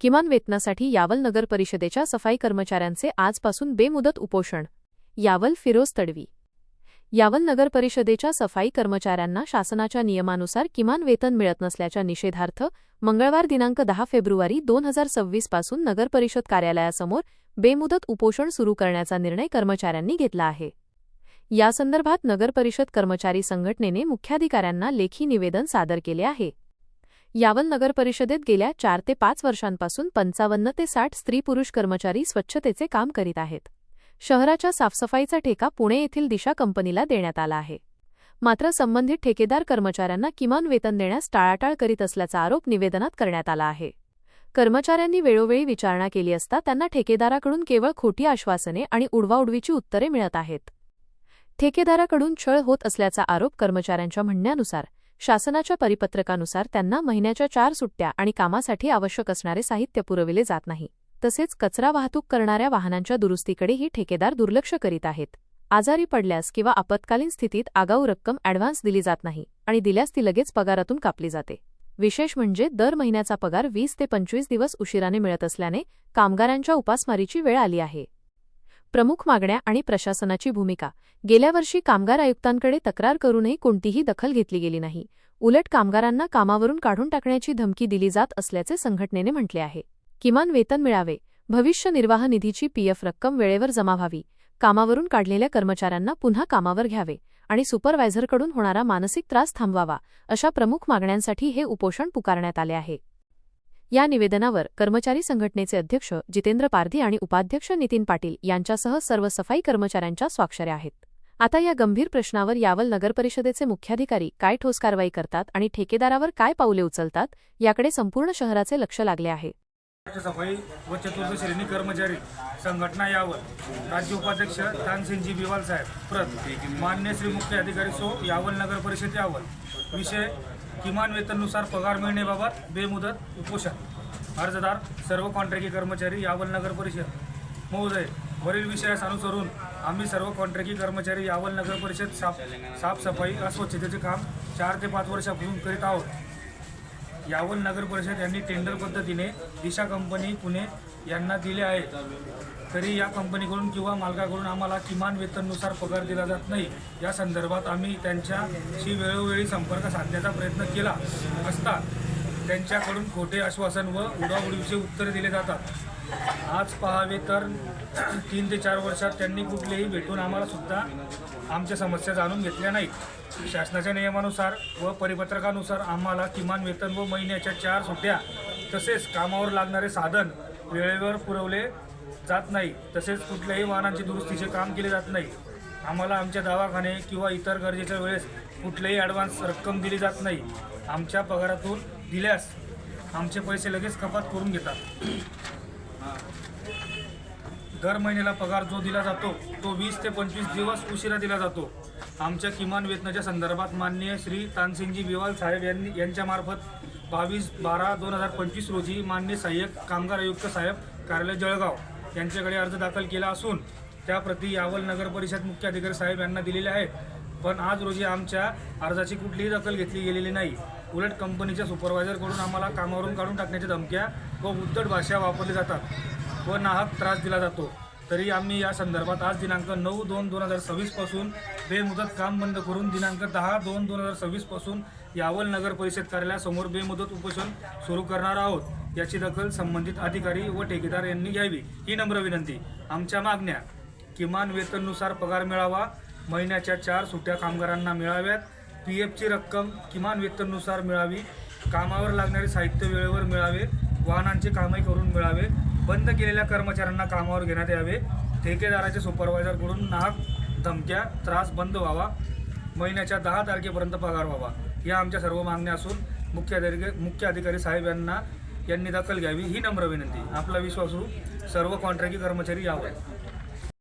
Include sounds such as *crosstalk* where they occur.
किमान वेतनासाठी यावल नगर परिषदेच्या सफाई कर्मचाऱ्यांचे आजपासून बेमुदत उपोषण. यावल फिरोज तडवी. यावल नगर परिषदेच्या सफाई कर्मचाऱ्यांना शासनाच्या नियमानुसार किमान वेतन मिळत नसल्याच्या निषेधार्थ मंगळवार दिनांक दहा फेब्रुवारी दोन हजार सव्वीसपासून नगर परिषद कार्यालयासमोर बेमुदत उपोषण सुरू करण्याचा निर्णय कर्मचाऱ्यांनी घेतला आहे. यासंदर्भात नगर परिषद कर्मचारी संघटनेने मुख्याधिकाऱ्यांना लेखी निवेदन सादर केले आहे. यावल नगर परिषदेत गेल्या चार ते पाच वर्षांपासून पंचावन्न ते साठ स्त्री पुरुष कर्मचारी स्वच्छतेचे काम करीत आहेत. शहराच्या साफसफाईचा ठेका पुणे येथील दिशा कंपनीला देण्यात आला आहे. मात्र संबंधित ठेकेदार कर्मचाऱ्यांना किमान वेतन देण्यास टाळाटाळ करीत असल्याचा आरोप निवेदनात करण्यात आला आहे. कर्मचाऱ्यांनी वेळोवेळी विचारणा केली असता त्यांना ठेकेदाराकडून केवळ खोटी आश्वासने आणि उडवाउडवीची उत्तरे मिळत आहेत. ठेकेदाराकडून छळ होत असल्याचा आरोप कर्मचाऱ्यांच्या म्हणण्यानुसार शासनाच्या परिपत्रकानुसार त्यांना महिन्याच्या चार सुट्ट्या आणि कामासाठी आवश्यक असणारे साहित्य पुरविले जात नाही. तसेच कचरा वाहतूक करणाऱ्या वाहनांच्या दुरुस्तीकडेही ठेकेदार दुर्लक्ष करीत आहेत. आजारी पडल्यास किंवा आपत्कालीन स्थितीत आगाऊ रक्कम ॲडव्हान्स दिली जात नाही आणि दिल्यास ती लगेच पगारातून कापली जाते. विशेष म्हणजे दर महिन्याचा पगार वीस ते पंचवीस दिवस उशिराने मिळत असल्याने कामगारांच्या उपासमारीची वेळ आली आहे. प्रमुख मागण्या आणि प्रशासनाची भूमिका. गेल्या वर्षी कामगार आयुक्तांकडे तक्रार करूनही कोणतीही दखल घेतली गेली नाही. उलट कामगारांना कामावरून काढून टाकण्याची धमकी दिली जात असल्याचे संघटनेने म्हटले आहे. किमान वेतन मिळावे. भविष्य निर्वाह निधीची पीएफ रक्कम वेळेवर जमा व्हावी. कामावरून काढलेल्या कर्मचाऱ्यांना पुन्हा कामावर घ्यावे आणि सुपरवायझरकडून होणारा मानसिक त्रास थांबवावा अशा प्रमुख मागण्यांसाठी हे उपोषण पुकारण्यात आले आहे. या निवेदनावर कर्मचारी संघटनेचे अध्यक्ष जितेंद्र पारधी आणि उपाध्यक्ष नितीन पाटील यांच्यासह सर्व सफाई कर्मचाऱ्यांच्या स्वाक्षऱ्या आहेत. आता या गंभीर प्रश्नावर यावल नगरपरिषदेचे मुख्याधिकारी काय ठोस कारवाई करतात आणि ठेकेदारावर काय पाऊले उचलतात याकडे संपूर्ण शहराचे लक्ष लागले आहे. सफाई व चतुर्थ श्रेणी कर्मचारी संघटना यावर राज्य उपाध्यक्ष तानसिंगजी बिवाल साहेब. प्रत. मान्य श्री मुख्य अधिकारी सो यावल नगर परिषद यावल. विषय किमान वेतनानुसार पगार मिळण्याबाबत बेमुदत उपोषण. अर्जदार सर्व कॉन्ट्रॅक्टी कर्मचारी यावल नगर परिषद. महोदय वरील विषयास अनुसरून आम्ही सर्व कॉन्ट्रॅक्टी कर्मचारी यावल नगर परिषद साफ साफसफाई अस्वच्छतेचे काम चार ते पाच वर्षापासून करीत आहोत. यावल नगर परिषद यांनी टेंडर पद्धतीने दिशा कंपनी पुणे यांना दिले आहे तरी या कंपनीकडून किंवा मालकाकडून आम्हाला किमान वेतननुसार पगार दिला जात नाही. या संदर्भात आम्ही त्यांच्याशी वेळोवेळी संपर्क साधण्याचा प्रयत्न केला असता त्यांच्याकडून खोटे आश्वासन व उडाउडीचे उत्तरे दिले जातात. आज पहावे तर *clears throat* तीन ते चार वर्षात त्यांनी कुठलेही भेटून आम्हाला सुद्धा आमच्या समस्या जाणून घेतल्या नाहीत. शासनाच्या नियमानुसार व परिपत्रकानुसार आम्हाला किमान वेतन व महिन्याच्या चार सुट्ट्या तसेच कामावर लागणारे साधन वेळेवर पुरवले जात नाही. तसेच कुठल्याही वाहनांची दुरुस्तीचे काम केले जात नाही. आम्हाला आमच्या दवाखाने किंवा इतर गरजेच्या वेळेस कुठलेही ॲडव्हान्स रक्कम दिली जात नाही. आमच्या पगारातून दिल्यास आमचे पैसे लगेच कपात करून घेतात. दर महिन्याला पगार जो दिला जातो तो वीस ते पंचवीस दिवस उशिरा दिला जातो. आमच्या किमान वेतनाच्या संदर्भात माननीय श्री तानसिंगजी विवाल साहेब यांनी यांच्यामार्फत बावीस बारा दोन हजार पंचवीस रोजी माननीय सहाय्यक कामगार आयुक्त साहेब कार्यालय जळगाव यांच्याकडे अर्ज दाखल केला असून त्याप्रती यावल नगर परिषद मुख्य अधिकारी साहेब यांना दिलेले आहेत. पण आज रोजी आमच्या अर्जाची कुठलीही दखल घेतली गेलेली नाही. उलट कंपनीच्या सुपरवायझरकडून आम्हाला कामावरून काढून टाकण्याच्या धमक्या व उद्धट भाषा वापरली जातात व नाहक त्रास दिला जातो. तरी आम्ही या संदर्भात आज दिनांक नऊ दोन दोन हजार सव्वीसपासून बेमुदत काम बंद करून दिनांक दहा दोन दोन हजार सव्वीसपासून यावल नगर परिषद कार्यालयासमोर बेमुदत उपोषण सुरू करणार आहोत. याची दखल संबंधित अधिकारी व ठेकेदार यांनी घ्यावी. ही नम्र विनंती. आमच्या मागण्या किमान वेतननुसार पगार मिळावा महिन्याच्या चार सुट्या कामगारांना मिळाव्यात पी एफची रक्कम किमान वेतननुसार मिळावी कामावर लागणारे साहित्य वेळेवर मिळावे वाहनांचे कामही करून मिळावे बंद केलेल्या कर्मचाऱ्यांना कामावर घेण्यात यावे ठेकेदाराचे सुपरवायझरकडून नाहक धमक्या त्रास बंद व्हावा महिन्याच्या दहा तारखेपर्यंत पगार व्हावा या आमच्या सर्व मागण्या असून मुख्य अधिकारी मुख्य अधिकारी साहेब यांना यांनी दखल घ्यावी ही नम्र विनंती. आपला विश्वासू सर्व कॉन्ट्रॅक्टी कर्मचारी यावे.